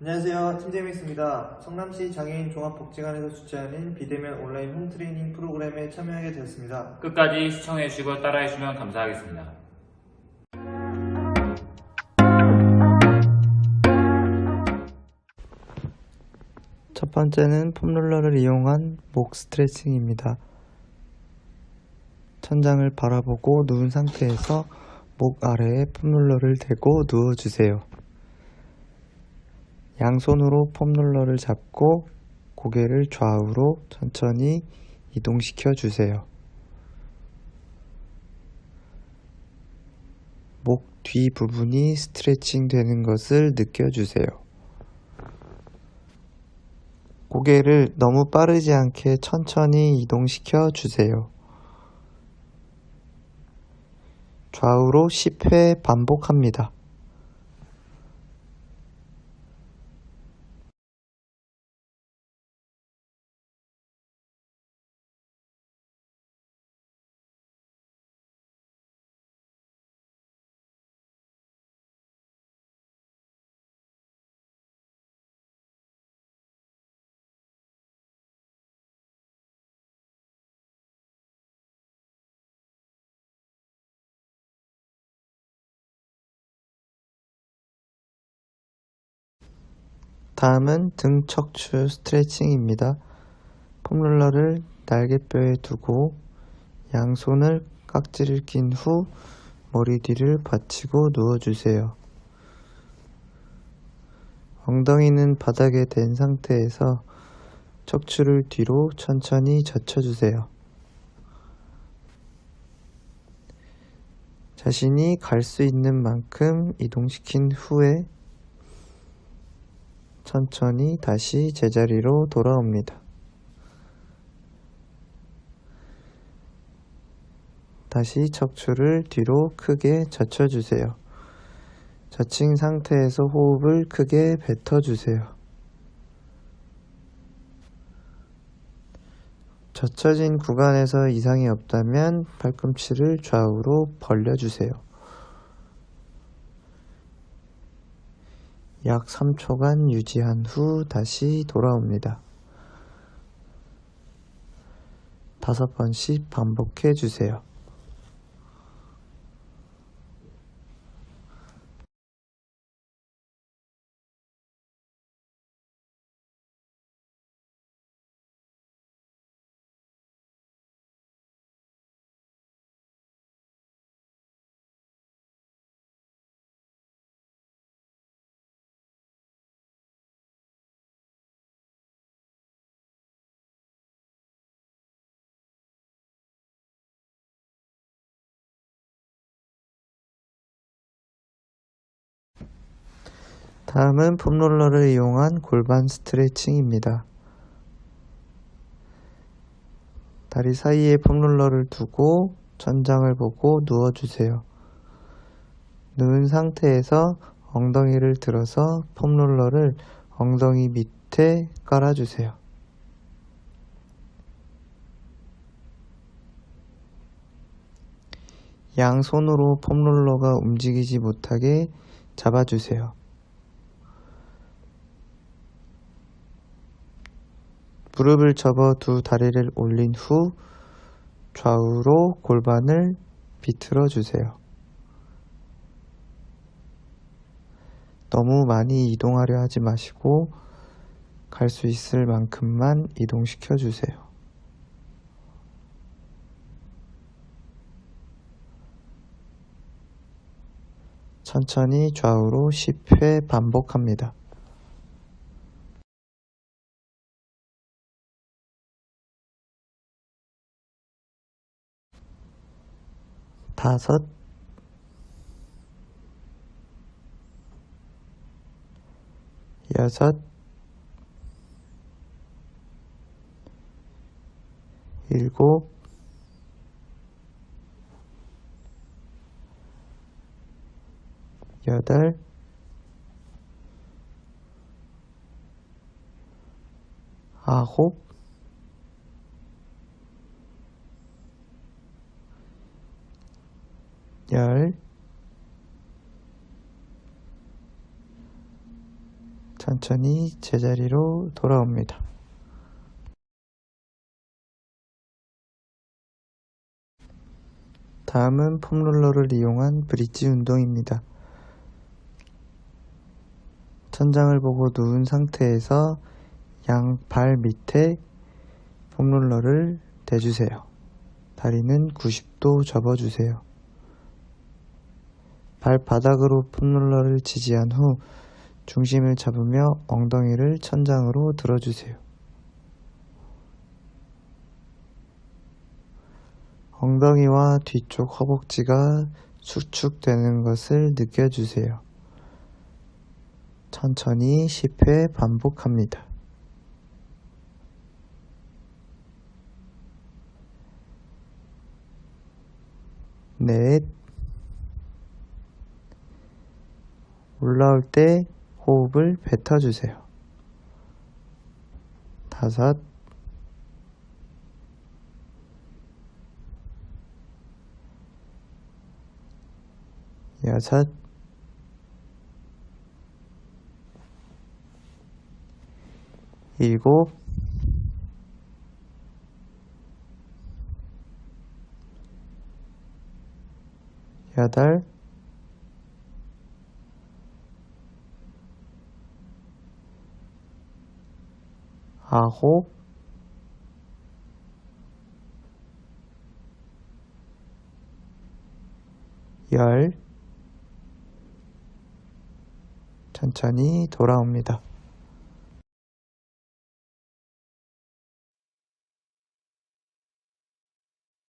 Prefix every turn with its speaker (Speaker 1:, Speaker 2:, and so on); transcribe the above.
Speaker 1: 안녕하세요. 팀재미있습니다. 성남시 장애인 종합복지관에서 주최하는 비대면 온라인 홈트레이닝 프로그램에 참여하게 되었습니다.
Speaker 2: 끝까지 시청해주시고 따라해주시면 감사하겠습니다.
Speaker 3: 첫 번째는 폼롤러를 이용한 목 스트레칭입니다. 천장을 바라보고 누운 상태에서 목 아래에 폼롤러를 대고 누워주세요. 양손으로 폼롤러를 잡고 고개를 좌우로 천천히 이동시켜 주세요. 목 뒤 부분이 스트레칭 되는 것을 느껴주세요. 고개를 너무 빠르지 않게 천천히 이동시켜 주세요. 좌우로 10회 반복합니다. 다음은 등 척추 스트레칭입니다. 폼롤러를 날개뼈에 두고 양손을 깍지를 낀 후 머리 뒤를 받치고 누워주세요. 엉덩이는 바닥에 댄 상태에서 척추를 뒤로 천천히 젖혀주세요. 자신이 갈 수 있는 만큼 이동시킨 후에 천천히 다시 제자리로 돌아옵니다. 다시 척추를 뒤로 크게 젖혀주세요. 젖힌 상태에서 호흡을 크게 뱉어주세요. 젖혀진 구간에서 이상이 없다면 팔꿈치를 좌우로 벌려주세요. 약 3초간 유지한 후 다시 돌아옵니다. 다섯 번씩 반복해 주세요. 다음은 폼롤러를 이용한 골반 스트레칭입니다. 다리 사이에 폼롤러를 두고 천장을 보고 누워주세요. 누운 상태에서 엉덩이를 들어서 폼롤러를 엉덩이 밑에 깔아주세요. 양손으로 폼롤러가 움직이지 못하게 잡아주세요. 무릎을 접어 두 다리를 올린 후 좌우로 골반을 비틀어 주세요. 너무 많이 이동하려 하지 마시고 갈 수 있을 만큼만 이동시켜 주세요. 천천히 좌우로 10회 반복합니다. 다섯, 여섯, 일곱, 여덟, 아홉, 열. 천천히 제자리로 돌아옵니다. 다음은 폼롤러를 이용한 브릿지 운동입니다. 천장을 보고 누운 상태에서 양 발 밑에 폼롤러를 대주세요. 다리는 90도 접어주세요. 발바닥으로 폼롤러를 지지한 후 중심을 잡으며 엉덩이를 천장으로 들어주세요. 엉덩이와 뒤쪽 허벅지가 수축되는 것을 느껴주세요. 천천히 10회 반복합니다. 넷. 올라올 때 호흡을 뱉어주세요. 다섯. 여섯. 일곱. 여덟. 아홉. 열. 천천히 돌아옵니다.